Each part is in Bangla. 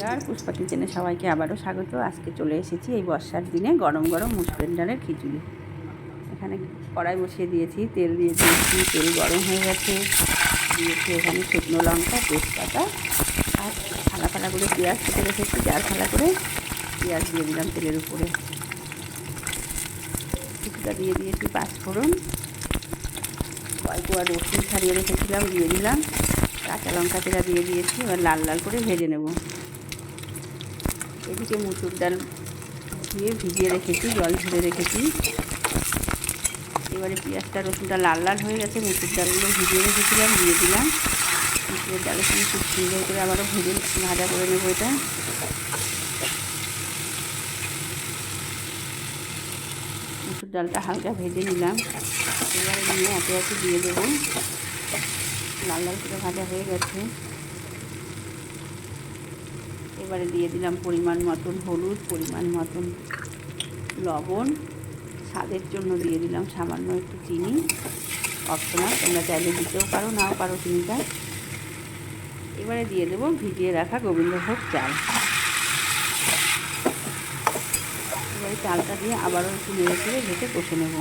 নমস্কার পুষ্পা কিচেনে সবাইকে আবারও স্বাগত। আজকে চলে এসেছি এই বর্ষার দিনে গরম গরম মুসুরের ডালের খিচুড়ি। এখানে কড়াই বসিয়ে দিয়েছি, তেল দিয়ে দিয়েছি, তেল গরম হয়ে গেছে। দিয়েছি এখানে শুকনো লঙ্কা, তেজপাতা আর ফালা ফালা করে পেঁয়াজ কেটে রেখেছি। চার ফালা করে পেঁয়াজ দিয়ে দিলাম তেলের উপরে। কিছুটা দিয়ে দিয়েছি পাঁচফোড়ন কয়েক আর রসুন ছাড়িয়ে রেখেছিলাম, দিয়ে দিলাম। কাঁচা লঙ্কা চেরা দিয়ে দিয়েছি, এবার লাল লাল করে ভেজে নেব। এদিকে মুসুর ডাল দিয়ে ভিজিয়ে রেখেছি, জল ঝরে রেখেছি। এবারে পেঁয়াজটা, রসুনটা লাল লাল হয়ে গেছে মুসুর ডালগুলো ভিজিয়ে রেখেছিলাম, দিয়ে দিলাম। মুসুরের ডালের সঙ্গে খুব সুন্দর করে আবারও ভেজে ভাজা করে নেব এটা। মুসুর ডালটা হালকা ভেজে নিলাম। এবারে নিয়ে একে একে দিয়ে দেবো। লাল লাল করে ভাজা হয়ে গেছে। এবারে দিয়ে দিলাম পরিমাণ মতন হলুদ, পরিমাণ মতন লবণ। স্বাদের জন্য দিয়ে দিলাম সামান্য একটু চিনি। অপশনাল তোমরা চাইলে দিতেও পারো, নাও পারো চিনিটা। এবারে দিয়ে দেবো ভিজিয়ে রাখা গোবিন্দভোগ চাল। এবারে চালটা দিয়ে আবারও একটু নেড়ে চেড়ে ভেজে কষে নেব।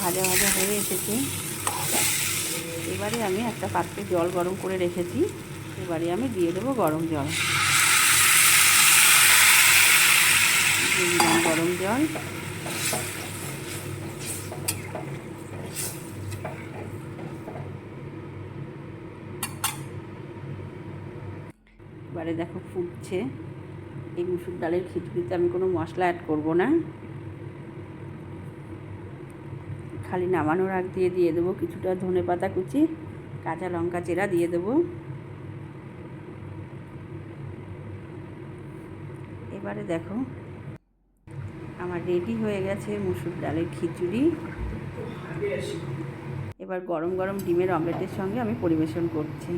ভাজা ভাজা হয়ে এসেছে। এবারে আমি একটা পাত্রে জল গরম করে রেখেছি। এবারে আমি দিয়ে দেবো গরম জল। গরম জল। এবারে দেখো ফুটছে। এই মুসুর ডালের খিচুড়িতে আমি কোনো মশলা অ্যাড করব না। খালি নামানোর আগ দিয়ে দিয়ে দেবো কিছুটা ধনে পাতা কুচি, কাঁচা লঙ্কা চেরা দিয়ে দেবো। এবারে দেখো, আমার রেডি হয়ে গেছে মুসুর ডালের খিচুড়ি। এবার গরম গরম ডিমের অমলেটের সঙ্গে আমি পরিবেশন করছি।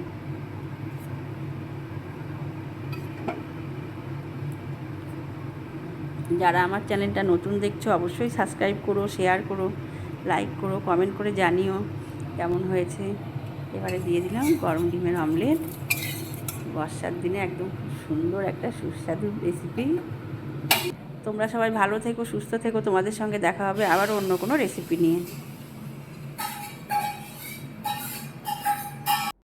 যারা আমার চ্যানেলটা নতুন দেখছ, অবশ্যই সাবস্ক্রাইব করো, শেয়ার করো। লাইক করো কমেন্ট করে জানিও কেমন হয়েছে। এবারে দিয়ে দিলাম গরম ডিমের অমলেট বর্ষার দিনে একদম খুব সুন্দর একটা সুস্বাদু রেসিপি তোমরা সবাই ভালো থেকো, সুস্থ থেকো। তোমাদের সঙ্গে দেখা হবে আবার অন্য কোনো রেসিপি নিয়ে।